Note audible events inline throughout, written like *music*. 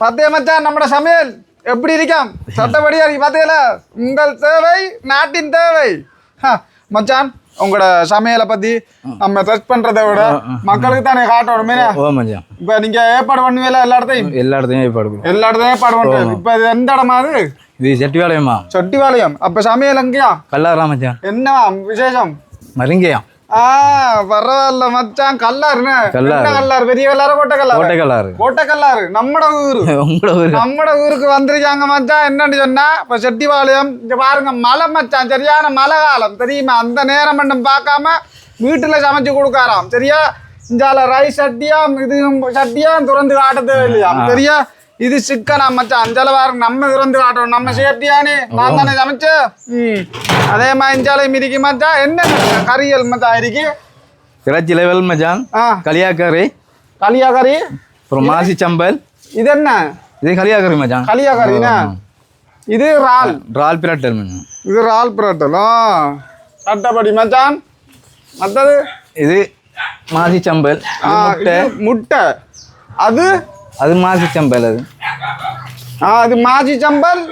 பாத்தியா மச்சான் நம்மட சமையல். எப்படி இருக்காம்? சட்டப்படியா இருக்கு பாத்தியல உங்கள் தேவை நாட்டின் தேவை. ஹ, மச்சான் உங்களோட சமையலை பத்தி நம்ம டெஸ்ட் பண்றதை விட மக்களுக்கு தானே காட்டணும் இப்ப நீங்க ஏற்பாடு பண்ணுவீல எல்லா இடத்தையும்? எல்லா இடத்தையும் ஏற்பாடு. எல்லா இடத்தையும் ஏற்பாடு பண்றது. இப்ப இது எந்த இடமா அது? இது செட்டிவாளையமா சொட்டிவாளையம். அப்ப சமையல் எங்கேயா? கல்லாரா மச்சான். என்னவா விசேஷம்? மருங்கையா ஆ பரவாயில்ல மச்சான். கல்லாருன்னு கல்லாறு. பெரிய கல்லாறு கோட்டை கல்லாறு கோட்டை கல்லாறு. கோட்டை கல்லாறு. நம்மட ஊரு. *laughs* உங்களோட ஊரு. நம்மட ஊருக்கு வந்திருக்காங்க மச்சான். என்னன்னு சொன்னா இப்ப செட்டிபாளையம் இங்க பாருங்க மழை மச்சான். சரியான மழை காலம் தெரியுமா? அந்த நேரம் மட்டும் பார்க்காம வீட்டுல சமைச்சு கொடுக்காராம். சரியா? இந்தால ரைஸ் சட்டியாம் இது சட்டியாம் திறந்து காட்டது இல்லையா சரியா? இது சிக்கனா மச்சான் அஞ்சால பாருங்க நம்ம திறந்து காட்டணும். நம்ம சேஃப்டியானே நான் தானே சமைச்சு? ம். அதே மாதிரி இஞ்சாலை மிதிக்கு மச்சான் என்ன கறியல் மச்சான் இருக்கு இறைச்சி லெவல் மச்சான். ஆ. களியாக்கறி. களியா கறி அப்புறம் மாசி சம்பல். இது என்ன இது களியாக்கறி மச்சான். களியா கறினா இது இறால். ரால் பிரட்டல் மச்சான். இது இறால் புரோட்டலா? சட்டப்படி மச்சான். மற்றது? இது மாசி சம்பல். இது முட்டை. அது அது மாசி சம்பல் அது. அது மாஜி சம்பல்.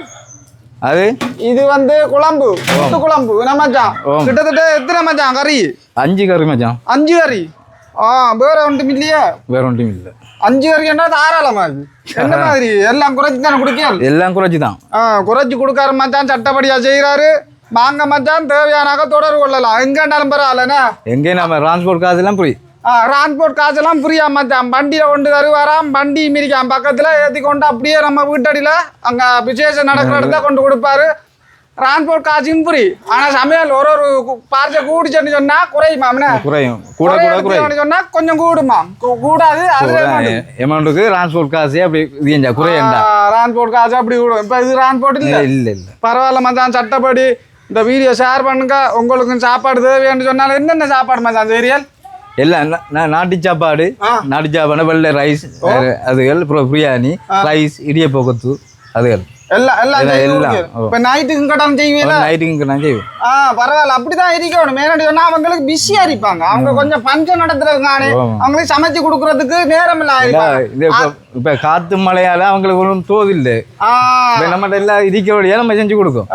அது? இது வந்து குழம்பு முட்டு குழம்பு என்ன மச்சான். கிட்டத்தட்ட எத்தனை மச்சான் கறி? அஞ்சு கறி மச்சான். அஞ்சு கறி? ஆ வேற ஒன்றும் இல்லையா. வேற ஒன்றும் இல்லை. அஞ்சு கறின்னா தாராளமா இது என்ன மாதிரி? எல்லாம் குறைச்சி தானே குடிக்கல் எல்லாம் குறைச்சி தான். ஆ குறைச்சி கொடுக்காரு மச்சான் சட்டப்படியா செய்கிறாரு வாங்க மச்சான் தேவையானாக்க தொடர்பு கொள்ளலாம். எங்கன்னாலும் பரவாயில்லண்ணா. எங்கே நம்ம டிரான்ஸ்போர்ட் காசுலாம் புரி. ஆ டிரான்ஸ்போர்ட் காசெல்லாம் புரியா மச்சான் வண்டியில் கொண்டு வருவாராம் வண்டி மிரிக்காம் பக்கத்தில் ஏற்றி கொண்டு அப்படியே நம்ம வீட்டடியில் அங்கே விசேஷம் நடக்கிற இடத்துல கொண்டு கொடுப்பாரு. டிரான்ஸ்போர்ட் காசும் புரி. ஆனால் சமையல் ஒரு ஒரு பார்சல் கூடிச்சுன்னு சொன்னால் குறையுமாம்ண்ணே குறையும். கூட கூட குறையும். சொன்னா கொஞ்சம் கூடுமா? கூடாது அது எமௌண்ட்டுக்கு டிரான்ஸ்போர்ட் காசு அப்படி இது குறையண்டா டிரான்ஸ்போர்ட் காசு அப்படி கூடும். இப்போ இது டிரான்ஸ்போர்ட் இல்லை. இல்லை இல்லை பரவாயில்ல மச்சான் சட்டப்படி இந்த வீடியோ ஷேர் பண்ணுங்க. உங்களுக்கும் சாப்பாடு தேவைன்னு சொன்னாலும் என்னென்ன சாப்பாடு மச்சான் சீரியல் எல்லாம் நாட்டு சாப்பாடு. நாட்டு சாப்பாடு வெள்ளை ரைஸ் அதுகள் அப்புறம் பிரியாணி ரைஸ் இடியப்போக்கத்து அதுகள். எல்லாம் பரவாயில்ல அப்படிதான் இருக்கணும். மேனடி சொன்னா அவங்களுக்கு பிஸியா இருப்பாங்க. அவங்க கொஞ்சம் பஞ்சம் நடத்துறதுக்கானே. அவங்களுக்கு சமைச்சு கொடுக்கறதுக்கு நேரம் இல்ல இப்போ காத்து மழையால அவங்களுக்கு ஒன்றும் தோதில்லை நம்மகிட்ட எல்லாம் இடிக்கோடையா நம்ம செஞ்சு கொடுக்கும்.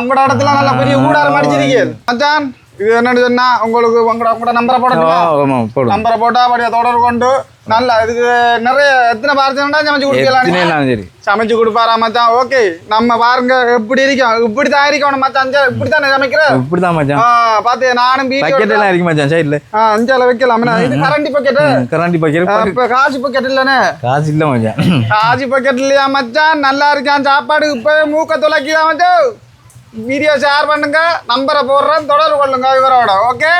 உங்களோட இடத்துல நல்ல பெரிய கூடாரம் அடிச்சிருக்கீங்க. மச்சான். இது என்னன்னு சொன்னா உங்களுக்கு உங்களோட உங்களோட நம்பரை போடும் நம்பரை போட்டா அப்படியே தொடர்பு கொண்டு நல்லா இதுக்கு நிறைய எத்தனை பார்சல்னா சமைச்சு கொடுக்கலாம். சரி. சமைச்சு கொடுப்பாரா மச்சான்? ஓகே நம்ம பாருங்க எப்படி இருக்கோம்? இப்படி தான் இருக்கணும் மச்சான். இப்படி தானே சமைக்கிற? இப்படி தான் மச்சான் பாத்து நானும் பக்கெட் வீடியோ எல்லாம் இருக்கு மச்சான் சைடில் ஆ அஞ்சால வைக்கலாம். இது கரண்டி பக்கெட்டு கரண்டி பக்கெட் இப்ப காசு பக்கெட் இல்லனே காசு இல்லை மச்சான். காசு பக்கெட் இல்லையா மச்சான்? நல்லா இருக்கான் சாப்பாடு இப்பவே மூக்க துளைக்குதான் மச்சான்? வீடியோ ஷேர் பண்ணுங்க நம்பரை போடுறேன் தொடர்பு கொள்ளுங்க இவரோட ஓகே